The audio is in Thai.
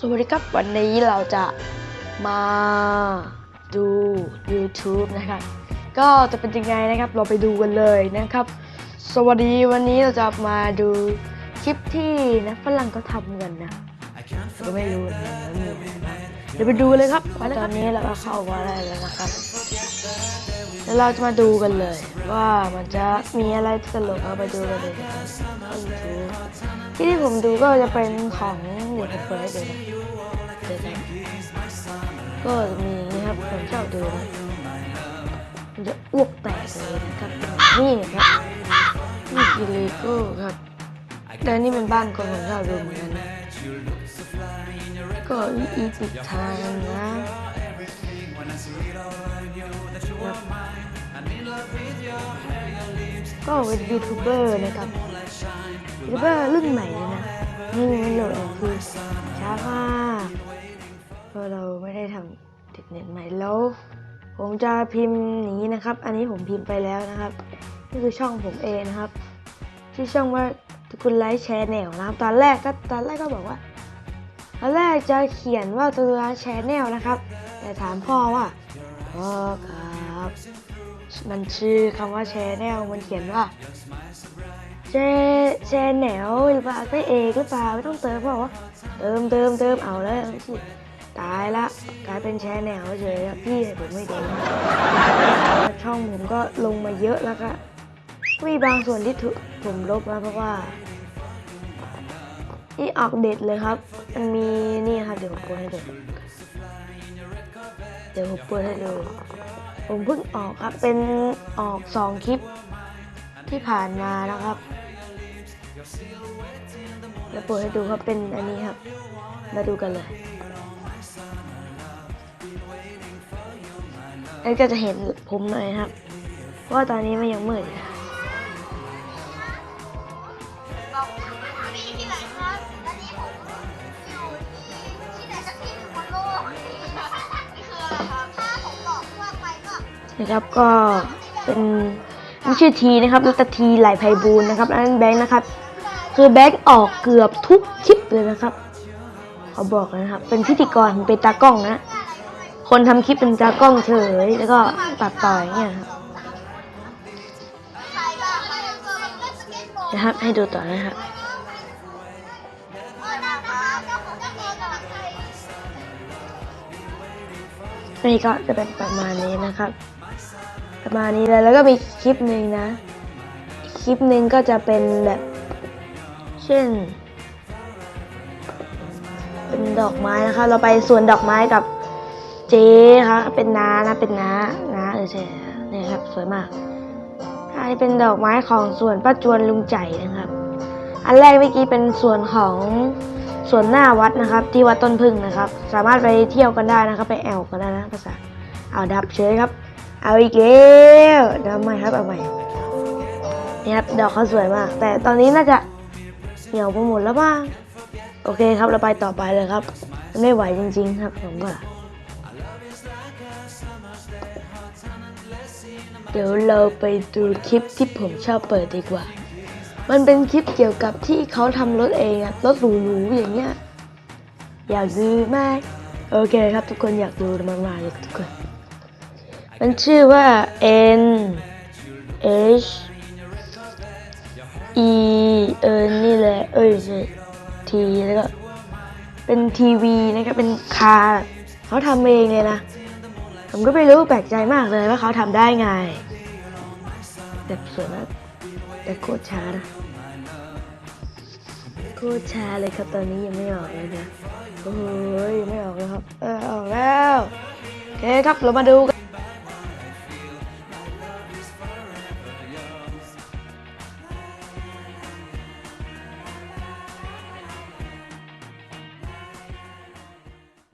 สวัสดีครับ วันนี้เราจะมาดู YouTube นะครับ ก็จะเป็นยังไงนะครับเราไปดูกันเลยนะครับ สวัสดีวันนี้เราจะมาดูคลิปที่นักฝรั่งเขาทำกันนะก็ไม่รู้นะว่ามีอะไรบ้างเดี๋ยวไปดูเลยครับตอนนี้เราก็เข้ามาได้แล้วนะครับแล้วเราจะมาดูกันเลย ว่ามันจะมีอะไรตลกเอาไปดูกันเลยนะครับที่ที่ผมดูก็จะเป็นของเดี๋ยวผมเปิดให้ดูนะเดี๋ยนะก็มีนะครับผมชอบดูนะมันจะอ้วกแตกเลยนะครับนี่ครับนี่คือเลโก้ครับแต่นี่เป็นบ้านคนผมชอบดูเหมือนกันนะก็อีพิกทางนะครับ ก็เป็นยูทูบเบอร์นะครับยูทูบเบอร์รุ่นใหม่เลยนะนี่มันโหลดคือช้ามากเพราะเราไม่ได้ทำติดเน็ตใหม่แล้ว ผมจะพิมพ์อย่างนี้นะครับ อันนี้ผมพิมพ์ไปแล้วนะครับนี่คือช่องผมเองนะครับชื่อช่องว่าตระกุลไลฟ์แชร์แนลนะครับตอนแรกก็ตอนแรกก็บอกว่าตอนแรกจะเขียนว่าตระกุลไลฟ์แชร์แนลนะครับ แต่ถามพ่อว่าพ่อครับ มันชื่อคำว่าแชแนลมันเขียนว่าแชแชแนวหรือเปล่าใช่เอกหรือเปล่าไม่ต้องเติมเปล่าวะเติมเติมเติมเอาแล้วตายละกลายเป็นแชแนวเฉยพี่ผมไม่เด้ช่องผมก็ลงมาเยอะแล้วก็มีบางส่วนที่ถูกผมลบนะเพราะว่านี่ออกเด็ดเลยครับ มันมีนี่ครับเดี๋ยวผมเปิดให้ดู เดี๋ยวผมเปิดให้ดู ผมเพิ่งออกครับเป็นออกสองคลิปที่ผ่านมานะครับแล้วเปิดให้ดูครับเป็นอันนี้ครับ มาดูกันเลยแล้วก็จะเห็นผมหน่อยครับเพราะว่าตอนนี้มันยังมืดอยู่ นะครับก็เป็นชื่อทีนะครับแล้วต่ทีไหลไพบูลนะครับอันนั้นแบงค์นะครับ คือแบงค์ออกเกือบทุกคลิปเลยนะครับเขาบอกนะครับ เป็นพิธีกรเป็นตากล้องนะ คนทำคลิปเป็นตากล้องเฉย แล้วก็ตัดต่อยเงี้ยครับนะครับให้ดูต่อนะครับนี่ก็จะเป็นประมาณนี้นะครับ ประมาณนี้เลยแล้วก็มีคลิปหนึ่งนะ คลิปหนึ่งก็จะเป็นแบบ เช่น เป็นดอกไม้นะคะ เราไปสวนดอกไม้กับเจ๊ครับเป็นน้านะเป็นน้าน้าเออใช่เนี่ยครับสวยมากอันนี้เป็นดอกไม้ของสวนป้าจวนลุงใจนะครับ อันแรกเมื่อกี้เป็นส่วนของสวนหน้าวัดนะครับ ที่วัดต้นพึ่งนะครับ สามารถไปเที่ยวกันได้นะครับ ไปแอวกันได้นะภาษาเอาดับเฉยครับ เอาอีกแล้วดับใหม่ครับเอาใหม่นี่ครับดอกเขาสวยมาก แต่ตอนนี้น่าจะเหี่ยวไปหมดแล้วบ้างโอเคครับเราไปต่อไปเลยครับ ไม่ไหวจริง ๆ ครับผมว่าเดี๋ยวเราไปดูคลิปที่ผมชอบเปิดดีกว่า มันเป็นคลิปเกี่ยวกับที่เขาทำรถเองอะรถหรูๆอย่างเงี้ย อยากดูไหมโอเคครับทุกคนอยากดูมากๆเลยทุกคน มันชื่อว่า N H E เออนี่แหละ เอ้ยใช่ T แล้วก็เป็นทีวีนะครับเป็นคาเขาทำเองเลยนะ ผมก็ไม่รู้แปลกใจมากเลยว่าเขาทำได้ไงแบบสวยมากแต่โคตรช้านะโคตรช้าเลยครับตอนนี้ยังไม่ออกเลยนะโอ้ยไม่ออกเลยครับเออออกแล้วโอเคครับเรามาดูกัน